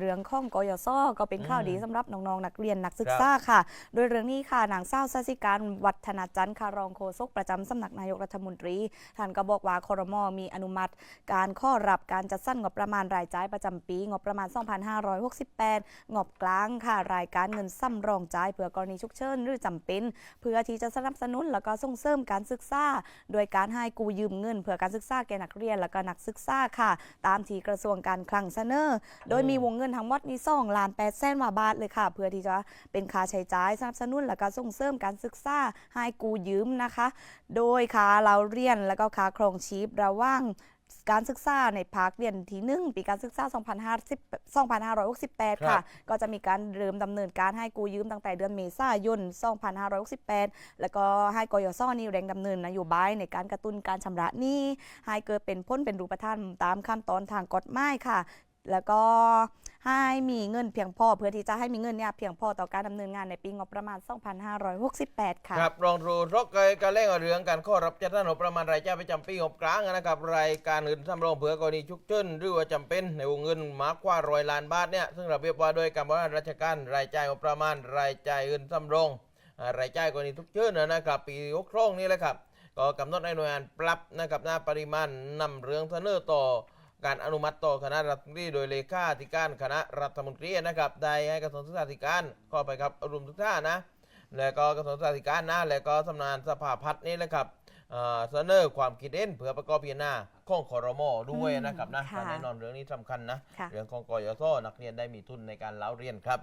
เรื่องของกยศก็เป็นข่าวอืมดีสำหรับน้องๆนักเรียนนักศึกครับษาค่ะ โดยเรื่องนี้ค่ะนางเศร้าสัสิการวัฒนาจันทร์ค่ะรองโฆษกประจำสำนักนายกรัฐมนตรีท่านก็บอกว่าครมมีอนุมัติ การข้อรับการจัดสรรงบประมาณรายจ่ายประจำปี งบประมาณ 2568 งบกลางค่ะ รายการเงินซ้ำรองจ่ายเพื่อกรณีฉุกเฉินหรือจำเป็น เพื่อที่จะสนับสนุนแล้วก็ส่งเสริมการศึกษาโดยการให้กู้ยืมเงิน เพื่อการศึกษาแก่นักเรียน และก็นักศึกษาค่ะ ตามที่กระทรวงการคลังเสนอ โดยมีวงเงินทั้งหมดนี้2ล้าน8แสนบาทเลยค่ะ เพื่อที่จะเป็นค่าใช้จ่ายสนับสนุนและก็ส่งเสริมการศึกษาให้กู้ยืมนะคะ โดยค่าเราเรียนและก็ค่าครองชีพระหว่างการศึกษาในภาคเรียนที่ 1 ปีการศึกษา2560 2568 ค่ะ ก็จะมีการเริ่มดำเนินการให้กู้ยืมตั้งแต่เดือนเมษายน 2568 แล้วก็ให้กยศนี่แรงดำเนินนโยบายในการกระตุ้นการชำระหนี้ให้เกิดเป็นพ้นเป็นรูปธรรมตามขั้นตอนทางกฎหมายค่ะ แล้วก็ให้มีเงินเพียงพอ เพื่อที่จะให้มีเงินเนี่ยเพียงพอต่อการดำเนินงานในปีงบประมาณ 2568 ค่ะครับรองรูรกเกยการเร่งเอาเรื่องการข้อรับจัดสรรงบประมาณรายจ่ายประจำปีงบกลางนะครับรายการเงินสำรองเผื่อกรณีฉุกเฉินหรือว่าจำเป็นในวงเงินมากกว่าร้อยล้านบาทเนี่ยซึ่งระเบียบว่าโดยการบริหารราชการรายจ่ายงบประมาณรายจ่ายเงินสำรองรายจ่ายกรณีฉุกเฉินนะครับปีหกครองนี่แหละครับก็กำหนดให้หน่วยงานปรับนะครับหน้าปริมาณนำเรื่องเสนอต่อ การอนุมัติต่อคณะรัฐมนตรีโดยเลขาธิการคณะรัฐมนตรีนะครับได้ให้กระทรวงศึกษาธิการขอไปครับอารมณ์ศึกษานะ แล้วก็กระทรวงศึกษาธิการนะแล้วก็สำนักงานสภาพัฒน์นี่แหละครับเอ่อเสนอความคิดเห็นเพื่อประกอบพิจารณาของคอรมอด้วยนะครับนะค่ะแน่นอนเรื่องนี้สำคัญนะค่ะเรื่องของกยศนักเรียนได้มีทุนในการเล่าเรียนครับ